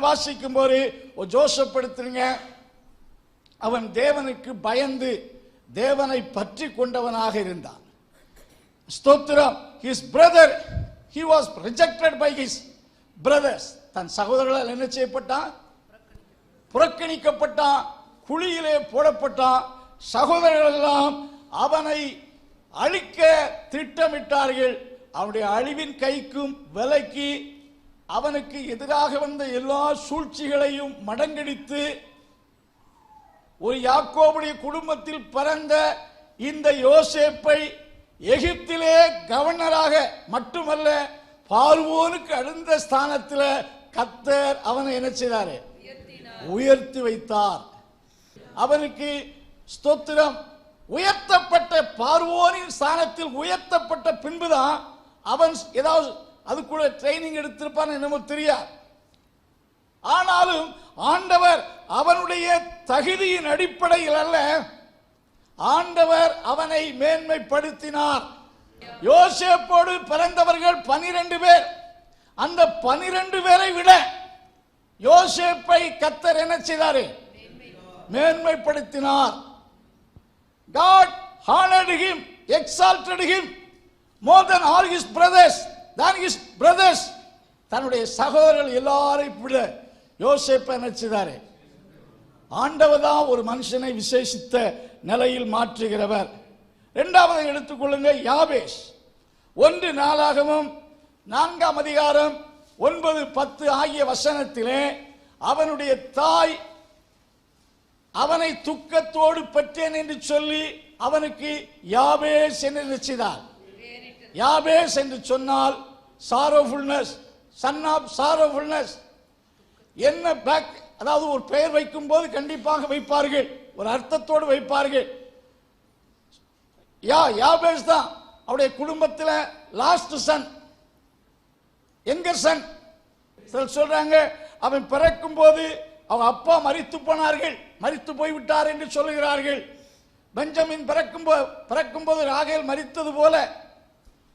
வாசிக்கும் போது ஜோசப்படுத்துங்க அவன் தேவனுக்கு பயந்து தேவனை பற்றி கொண்டவனாக இருந்தான். ஸ்தோத்திரம். His brother he was rejected by his brothers தன் சகோதரர்களால் என்ன செய்யப்பட்டான்? புறக்கணிக்கப்பட்டான். குழியிலே போடப்பட்டான். சகோதரர்கள் எல்லாம் அவனை அழிக்க திட்டமிட்டார்கள். அவனுடைய அழிவின் கைக்கும் விலைக்கு அவனுக்கு எதிராக வந்த எல்லா சூழ்ச்சிகளையும் மடங்கடித்து ஒரு யாக்கோபுடைய குடும்பத்தில் பிறந்த இந்த யோசேப்பை எகிப்திலே கவர்னராக மட்டுமல்ல பார்வோனுக்கு அடுத்த ஸ்தானத்தில் கத்தர் அவனை என்ன செய்தாரு? உயர்த்தி வைத்தார். அவனுக்கு ஸ்தோத்திரம். உயர்த்தப்பட்ட பார்வோனின் ஸ்தானத்தில் உயர்த்தப்பட்ட பின்புதான் அவன் ஏதாவது அதுக்குள்ள ட்ரைனிங் எடுத்திருப்பான் என்னமோ தெரியாது. ஆனாலும் ஆண்டவர் அவனுடைய தகுதியின் அடிப்படையில் அல்ல. ஆண்டவர் அவனை மேன்மைப்படுத்தினார். யோசேப்போடு பிறந்தவர்கள் பனிரெண்டு பேர். அந்த பனிரெண்டு பேரை விட யோசேப்பை கத்தர் என்ன செய்தாரு? மேன்மைப்படுத்தினார். God honored him, exalted him more than all his brothers, than his brothers. தன்னுடைய சகோதரர்கள் எல்லாரையும் விட யோசேப்பை நினைச்சுதாரு செய்தாரு? ஆண்டவர் தான் ஒரு மனுஷனை விசேஷித்த நிலையில் மாற்றுகிறவர். இரண்டாவது எடுத்துக்கொள்ளுங்க யாபேஷ் ஒன்று நாளாகவும் நான்காம் அதிகாரம் ஒன்பது பத்து ஆகிய வசனத்திலே அவனுடைய தாய் அவனை துக்கத்தோடு பெற்றேன் என்று சொல்லி அவனுக்கு யாபேஸ் என்று நினைச்சார் யாபேஸ் என்று சொன்னால் சாரோஃபுல்னஸ் சன் ஆஃப் சாரோஃபுல்னஸ் என்ன பேக் அதாவது ஒரு பெயர் வைக்கும் போது கண்டிப்பாக வைப்பார்கள். ஒரு அர்த்தத்தோடு வைப்பார்கள். யா யாபேஸ் தான் அவருடைய குடும்பத்தில் லாஸ்ட் சன் எங்க சன் சிலர் சொல்றாங்க அவன் பிறக்கும் போது அவன் அப்பா மறித்து போனார்கள் மறித்து போய்விட்டார் என்று சொல்லுகிறார்கள். பெஞ்சமின் பிறக்கும் பிறக்கும் போது ராகேல் மறித்தது போல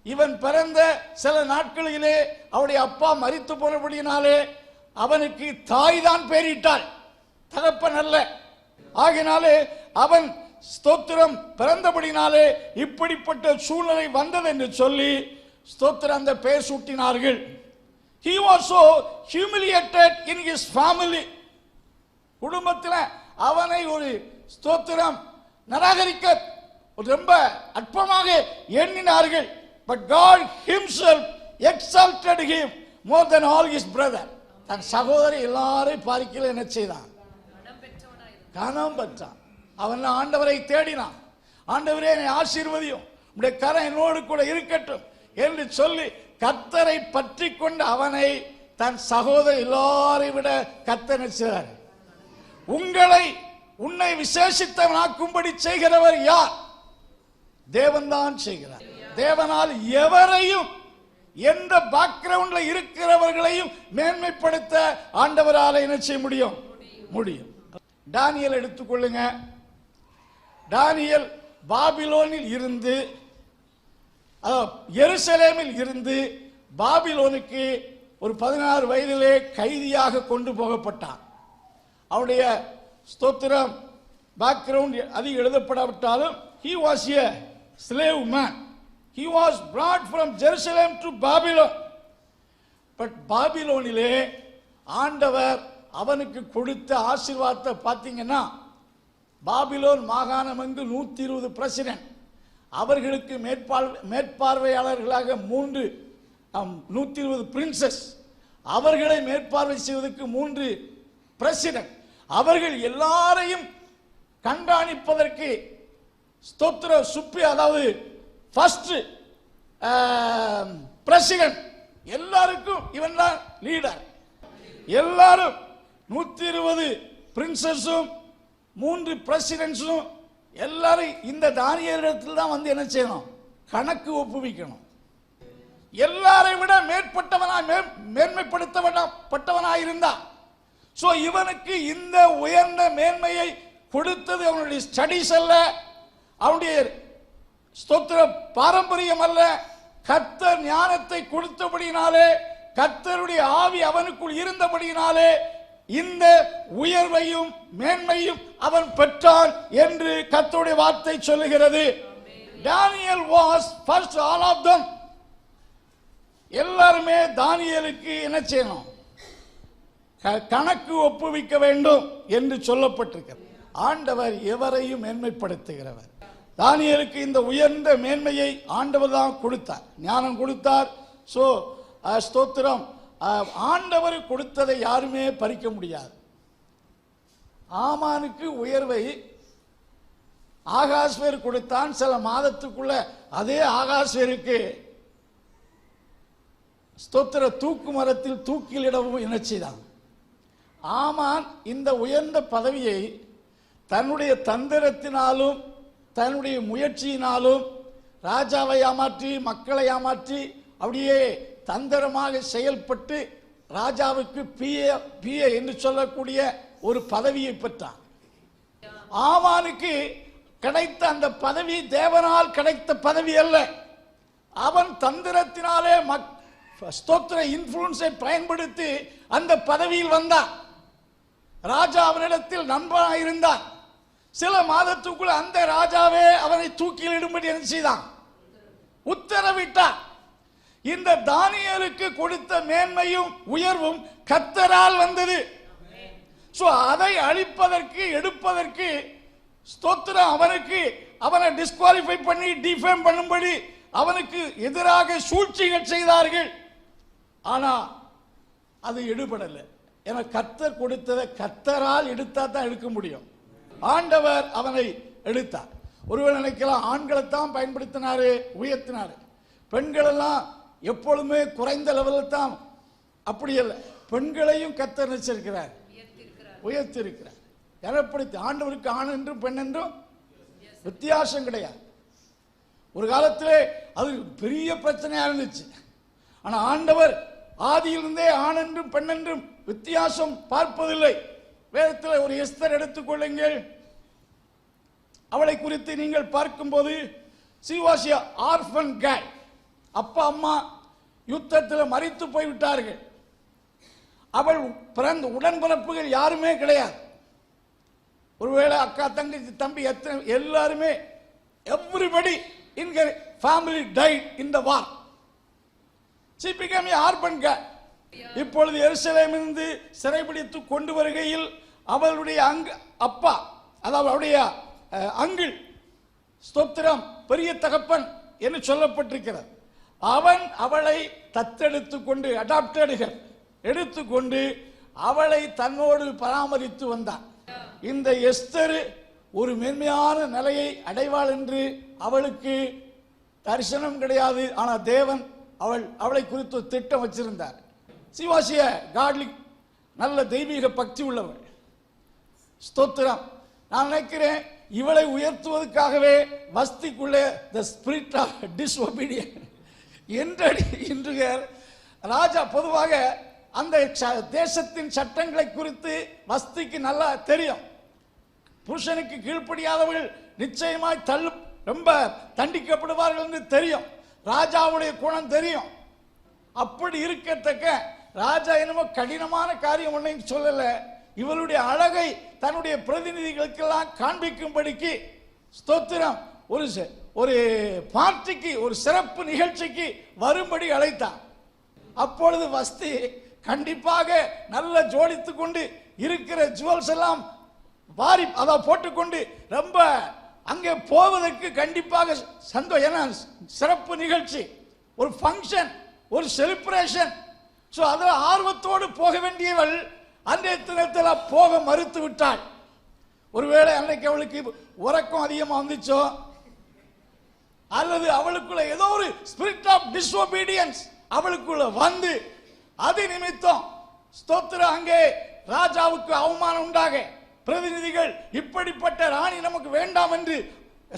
இவன் பிறந்த சில நாட்களிலே அவருடைய அப்பா மறித்து போனபடியினாலே அவனுக்கு தாய் தான் பேரிட்டாள். தகப்பன் அல்ல. ஆகினாலே அவன் ஸ்தோத்திரம் பிறந்தபடினாலே இப்படிப்பட்ட சூழ்நிலை வந்தது என்று சொல்லி ஸ்தோத்திரம் அந்த பெயர் சூட்டினார்கள். He was so humiliated in his family குடும்பத்தில் அவனை ஒரு ஸ்தோத்திரம் நிராகரிக்க ரொம்ப அற்பமாக எண்ணினார்கள். But God himself exalted him more than all his brother தன் சகோதரி எல்லாரையும் பார்க்கல என்ன செய்தான்? கனம் பெற்றான். அவன் ஆண்டவரை தேடினான். ஆண்டவரே என்னை ஆசீர்வதியும். உடைய கரம் என்னோடு கூட இருக்கட்டும் என்று சொல்லி கத்தரை பற்றி கொண்டு அவனை தன் சகோதரி எல்லாரை விட கத்தனை செய்தார் உங்களை உன்னை விசேஷித்தவனாக்கும்படி செய்கிறவர் யார்? தேவன்தான் செய்கிறார். தேவனால் எவரையும் எந்த பேக்ரவுண்ட்ல இருக்கிறவர்களையும் மேன்மைப்படுத்த ஆண்டவரால் என்ன செய்ய முடியும்? முடியும். டானியல் எடுத்துக்கொள்ளுங்க. டானியல் பாபிலோனில் இருந்து எருசலேமில் இருந்து பாபிலோனுக்கு ஒரு பதினாறு வயதிலே கைதியாக கொண்டு போகப்பட்டான். அவனுடைய ஸ்தோத்திரம் பேக்ரவுண்ட் அதிகம் எழுதப்படாவிட்டாலும் he was a slave man he was brought from Jerusalem to Babylon but பாபிலோனிலே ஆண்டவர் அவனுக்கு கொடுத்த ஆசீர்வாதத்தை பார்த்தீங்கன்னா பாபிலோன் மாகாணம் வந்து நூற்றி இருபது பிரசிடென்ட் அவர்களுக்கு மேற்பார் மேற்பார்வையாளர்களாக மூன்று நூற்றி இருபது பிரின்சஸ். அவர்களை மேற்பார்வை செய்வதற்கு மூன்று பிரசிடென்ட் அவர்கள் எல்லாரையும் கண்காணிப்பதற்கு ஸ்தோத்திர சுப்பி அதாவது ஃபர்ஸ்ட் பிரசிடென்ட் um, எல்லாருக்கும் இவன் தான் லீடர் எல்லாரும் நூத்தி இருபது பிரின்சஸும் மூன்று பிரசிடென்ட்ஸும் எல்லாரும் இந்த தானியரிடத்தில் தான் வந்து என்ன செய்யணும்? கணக்கு ஒப்புவிக்கணும். எல்லாரை விட மேற்பட்டவனாய் மே- மேன்மைப்படுத்தப்பட்டவனாய் இருந்தான் சோ இவனுக்கு இந்த உயர்ந்த மேன்மையை கொடுத்தது அவனுடைய ஸ்டடிஸ் அல்ல. அவனுடைய ஸ்தோத்திர பாரம்பரியம் அல்ல. கர்த்தர் ஞானத்தை கொடுத்தபடியினாலே கர்த்தருடைய ஆவி அவனுக்குள் இருந்தபடியினாலே இந்த உயர்வையும் மேன்மையும் அவன் பெற்றான் என்று கர்த்தருடைய வார்த்தை சொல்லுகிறது. Daniel was first all of them எல்லாருமே தானியலுக்கு என்ன செய்யணும்? க- கணக்கு ஒப்புவிக்க வேண்டும் என்று சொல்லப்பட்டிருக்கிறது. ஆண்டவர் எவரையும் மேன்மைப்படுத்துகிறவர். தானியலுக்கு இந்த உயர்ந்த மேன்மையை ஆண்டவர் தான் கொடுத்தார். ஞானம் கொடுத்தார். ஸோ ஸ்தோத்திரம். ஆண்டவர் கொடுத்ததை யாருமே பறிக்க முடியாது. ஆமானுக்கு உயர்வை ஆகாஸ்வேர் கொடுத்தான். சில மாதத்துக்குள்ள அதே ஆகாஸ்வேருக்கு ஸ்தோத்திர தூக்கு மரத்தில் தூக்கிலிடவும் இணைச்சிதான் ஆமான் இந்த உயர்ந்த பதவியை தன்னுடைய தந்திரத்தினாலும் தன்னுடைய முயற்சியினாலும் ராஜாவை ஏமாற்றி மக்களை ஏமாற்றி அப்படியே தந்திரமாக செயல்பட்டு ராஜாவுக்கு பிஏ பிஏ என்று சொல்லக்கூடிய ஒரு பதவியை பெற்றான். ஆமானுக்கு கிடைத்த அந்த பதவி தேவனால் கிடைத்த பதவி அல்ல. அவன் தந்திரத்தினாலே மக் ஸ்தோத்திர இன்ஃப்ளூன்ஸை பயன்படுத்தி அந்த பதவியில் வந்தான். ராஜா அவனிடத்தில் நண்பனாக இருந்தான் சில மாதத்துக்குள் அந்த ராஜாவே அவனை தூக்கிலிடும்படி என்ன செய்தான்? உத்தரவிட்டார். இந்த தானியலுக்கு கொடுத்த மேன்மையும் உயர்வும் கத்தரால் வந்தது. ஸோ அதை அழிப்பதற்கு எடுப்பதற்கு ஸ்தோத்திரம் அவனுக்கு அவனை டிஸ்குவாலிஃபை பண்ணி டிஃபேம் பண்ணும்படி அவனுக்கு எதிராக சூழ்ச்சிகள் செய்தார்கள். ஆனா அது எடுபடலை. ஏன்னா கத்தர் கொடுத்ததை கத்தரால் எடுத்தா தான் எடுக்க முடியும். ஆண்டவர் அவனை எடுத்தார். ஒருவர் நினைக்கலாம் ஆண்களை தான் பயன்படுத்தினாரு உயர்த்தினாரு. பெண்கள் எல்லாம் எப்பொழுதுமே குறைந்த லெவலில் தான். அப்படி இல்லை பெண்களையும் கத்தர் நினைச்சிருக்கிறார் உயர்த்தி இருக்கிறார் ஏற்படுத்தி ஆண்டவருக்கு ஆண் என்றும் பெண் என்றும்? வித்தியாசம் கிடையாது. ஒரு காலத்திலே அது பெரிய பிரச்சனையா இருந்துச்சு. ஆனா ஆண்டவர் ஆதியிலிருந்தே ஆண் என்றும் பெண் என்றும் வித்தியாசம் பார்ப்பதில்லை. வேதத்தில் ஒரு எஸ்தர் எடுத்துக்கொள்ளுங்கள் அவளை குறித்து நீங்கள் பார்க்கும்போது சிவாசியா ஆர்ஃபன் கேட் அப்பா அம்மா யுத்தத்தில் மறித்து போய்விட்டார்கள். அவள் பிறந்த உடன்பிறப்புகள் யாருமே கிடையாது. ஒருவேளை அக்கா தங்கச்சி தம்பி எத்தனை எல்லாருமே everybody in family died in the war she become orphan இப்பொழுது எருசலேமிருந்து சிறைபிடித்து கொண்டு வருகையில் அவளுடைய அங்கு அப்பா அதாவது அவருடைய அஹ், அங்கிள் ஸ்தோத்திரம் பெரிய தகப்பன் என்று சொல்லப்பட்டிருக்கிறது. அவன் அவளை தத்தெடுத்து கொண்டு அடாப்டடுகள் எடுத்துக்கொண்டு அவளை தன்னோடு பராமரித்து வந்தான். இந்த எஸ்தர் ஒரு மேன்மையான நிலையை அடைவாள் என்று அவளுக்கு தரிசனம் கிடையாது. ஆனால் தேவன் அவள் அவளை குறித்து திட்டம் வச்சிருந்தார். சிவாசிய காட்லி நல்ல தெய்வீக பக்தி உள்ளவள். ஸ்தோத்திரம். நான் நினைக்கிறேன் இவளை உயர்த்துவதற்காகவே வஸ்திக்குள்ளே த ஸ்பிரிட் ஆஃப் டிஸ்ஒபீடியன் என்றடி இன்றுகர் ராஜா பொதுவாக அந்த ச- தேசத்தின் சட்டங்களை குறித்து வஸ்திக்கு நல்லா தெரியும். புருஷனுக்கு கீழ்ப்படியாதவர்கள் நிச்சயமாய் தள்ளு ரொம்ப தண்டிக்கப்படுவார்கள் என்று தெரியும். ராஜாவுடைய குணம் தெரியும். அப்படி இருக்கத்தக்க ராஜா என்னமோ கடினமான காரியம் ஒன்றையும் சொல்லலை. இவளுடைய அழகை தன்னுடைய பிரதிநிதிகளுக்கெல்லாம் காண்பிக்கும்படிக்கு ஸ்தோத்திரம். ஒரு ச- ஒரு பார்ட்டிக்கு ஒரு சிறப்பு நிகழ்ச்சிக்கு வரும்படி அழைத்தான் அப்பொழுது வஸ்தி கண்டிப்பாக நல்ல ஜோடித்து கொண்டு இருக்கிற ஜுவல்ஸ் எல்லாம் வாரி அதை போட்டுக்கொண்டு ரொம்ப அங்கே போவதற்கு கண்டிப்பாக சந்தோஷம் ஏன்னா சிறப்பு நிகழ்ச்சி. ஒரு ஃபங்க்ஷன் ஒரு செலிப்ரேஷன் ஸோ அதில் ஆர்வத்தோடு போக வேண்டியவள் அன்றைய தினத்தில் போக மறுத்து விட்டாள். ஒருவேளை அன்னைக்கு அவளுக்கு உறக்கம் அதிகமாக வந்துச்சோ? அல்லது அவளுக்குள்ள ஏதோ ஒரு ஸ்பிரிட் ஆஃப் டிஸ்ஒபீடியன்ஸ் அவளுக்குள்ள வந்து அது நிமித்தம் ஸ்தோத்திரம் அங்கே ராஜாவுக்கு அவமானம் உண்டாக. பிரதிநிதிகள் இப்படிப்பட்ட ராணி நமக்கு வேண்டாம் என்று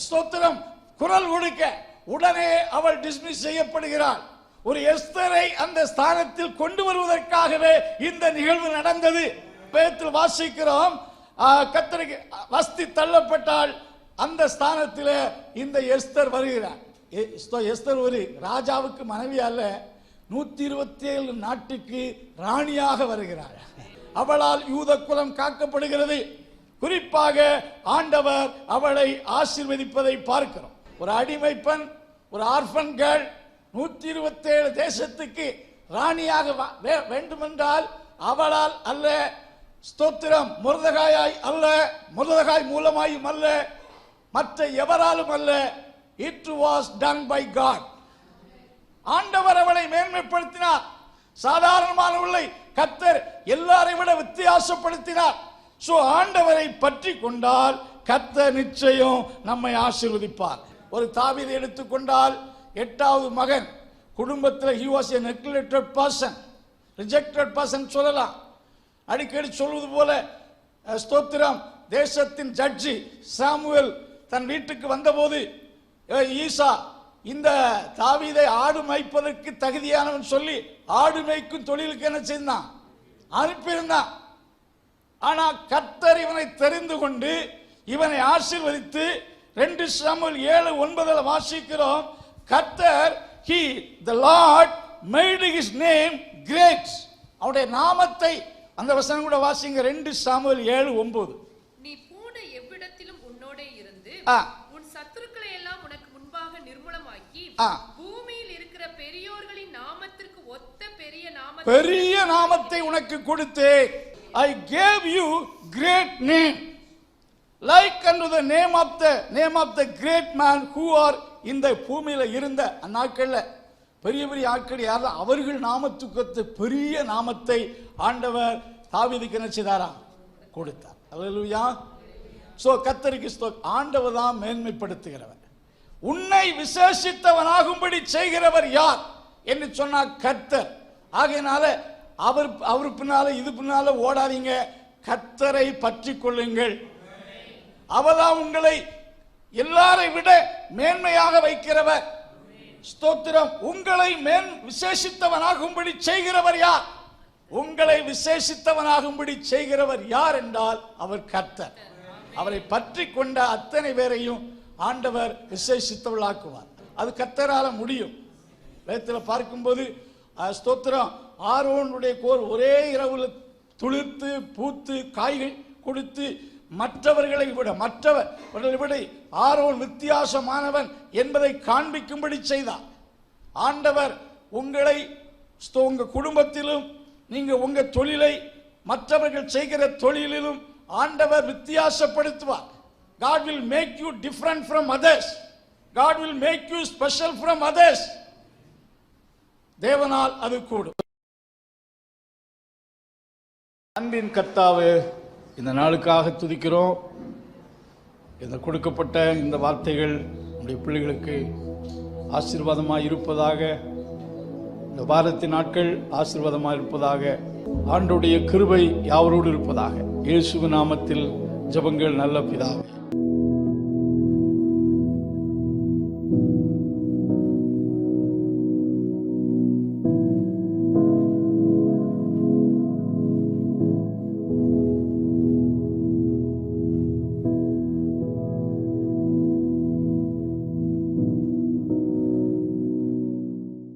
ஸ்தோத்திரம் குரல் கொடுக்க உடனே அவள் டிஸ்மிஸ் செய்யப்படுகிறாள். ஒரு எஸ்தரை அந்த ஸ்தானத்தில் கொண்டு வருவதற்காகவே இந்த நிகழ்வு நடந்தது. பேத்து வாசிக்கிறோம். கத்தருக்கு வஸ்தி தள்ளப்பட்டால் அந்த ஸ்தானத்தில் இந்த எஸ்தர் வருகிறார். எஸ்தர் ஒரு ராஜாவுக்கு மனைவி அல்ல நூத்தி இருபத்தி ஏழு நாட்டுக்கு ராணியாக வருகிறார். அவளால் யூத குலம் காக்கப்படுகிறது. குறிப்பாக ஆண்டவர் அவளை ஆசிர்வதிப்பதை பார்க்கிறோம். ஒரு அடிமைப்பன் ஒரு ஆர்ஃபன் கேர்ள் நூற்றி இருபத்தேழு தேசத்துக்கு ராணியாக வே- வேண்டுமென்றால் அவளால் அல்ல ஸ்தோத்திரம் முருதகாயாய் அல்ல முருதகாய் மூலமாயும் அல்ல மற்ற எவராலும் அல்ல. It was done by God ஆண்டவர் அவளை மேன்மைப்படுத்தினார். சாதாரணமானவர்களை கத்தர் எல்லாரை விட வித்தியாசப்படுத்தினார். சோ ஆண்டவரை பற்றி கொண்டால் கத்தர் நிச்சயம் நம்மை ஆசீர்வதிப்பார். ஒரு தாவிதை எடுத்துக்கொண்டால் எட்டாவது மகன். குடும்பத்தில் he was a neglected person rejected person சொல்லலாம். அடிக்கடி சொல்வது போல ஸ்தோத்திரம். தேசத்தின் ஜட்ஜி சாமுவேல் தன் வீட்டுக்கு வந்தபோது ஈசா இந்த தாவீதை ஆடு மேய்ப்பதற்கு தகுதியானவன் சொல்லி ஆடு மேய்க்கும் தொழிலுக்கு என்ன செய்தான்? அனுப்பியிருந்தான். ஆனால் கர்த்தர் இவனை தெரிந்து கொண்டு இவனை ஆசீர்வதித்து ரெண்டு சாமுவல் ஏழு ஒன்பதில் வாசிக்கிறோம். கர்த்தர் he the lord made his name great. அவருடைய நாமத்தை அந்த வசனம் கூட வாசிங்க. ரெண்டு சாமுவேல் ஏழு ஒன்பது. நீ போன எவ்விடத்திலும் உன்னோடே இருந்து. உன் சத்துருக்களை எல்லாம் உனக்கு முன்பாக நிர்மூலமாக்கி. பூமியில் இருக்கிற பெரியோர்களின் நாமத்திற்கு ஒத்த பெரிய நாம பெரிய நாமத்தை உனக்கு கொடுத்தேன் I gave you great name like and the name of the name of the great man who are இந்த பூமியில் இருந்த அந்நாட்களில் பெரிய பெரிய ஆட்கள் யாரும் அவர்கள் நாமத்துக்கு பெரிய நாமத்தை ஆண்டவர் தாவீதுக்கு என்ன கொடுத்தார். அல்லா ஸோ கத்தருக்கு ஸ்தோத் ஆண்டவர் தான் மேன்மைப்படுத்துகிறவர். உன்னை விசேஷித்தவனாகும்படி செய்கிறவர் யார்? என்று சொன்னார் கர்த்தர். ஆகையினால அவர் அவர் பின்னால இது பின்னால ஓடாதீங்க. கத்தரை பற்றி கொள்ளுங்கள். அவதான் உங்களை எல்லாரை விட மேன்மையாக வைக்கிறவர். ஸ்தோத்திரம். உங்களை மேன் விசேஷித்தவனாகும்படி செய்கிறவர் யார்? உங்களை விசேஷித்தவனாகும்படி செய்கிறவர் யார் என்றால் அவர் கர்த்தர். அவரை பற்றி கொண்ட அத்தனை பேரையும் ஆண்டவர் விசேஷித்தவளாக்குவார் அது கர்த்தரால முடியும். வேதத்தில் பார்க்கும்போது ஸ்தோத்திரம். ஆரோனுடைய கோர் ஒரே இரவுல துளிர்த்து பூத்து காய்கள் கொடுத்து மற்றவர்களை விட மற்றவர்களை விட ஆரோன் வித்தியாசமானவன் என்பதை காண்பிக்கும்படி செய்தார். ஆண்டவர் உங்களை ஸ்தோ- உங்க குடும்பத்திலும் நீங்க உங்க தொழிலை மற்றவர்கள் செய்கிற தொழிலிலும் ஆண்டவர் வித்தியாசப்படுத்துவார். God will make you different from others God will make you special from others தேவனால் அது கூடும். அன்பின் கர்த்தாவே இந்த நாளுக்காக துதிக்கிறோம். இந்த கொடுக்கப்பட்ட இந்த வார்த்தைகள் நம்முடைய பிள்ளைகளுக்கு ஆசீர்வாதமாக இருப்பதாக இந்த வாரத்தின் நாட்கள் ஆசீர்வாதமாக இருப்பதாக ஆண்டுடைய கிருபை யாவரோடு இருப்பதாக. இயேசு நாமத்தில் ஜெபங்கள் நல்ல பிதாவே.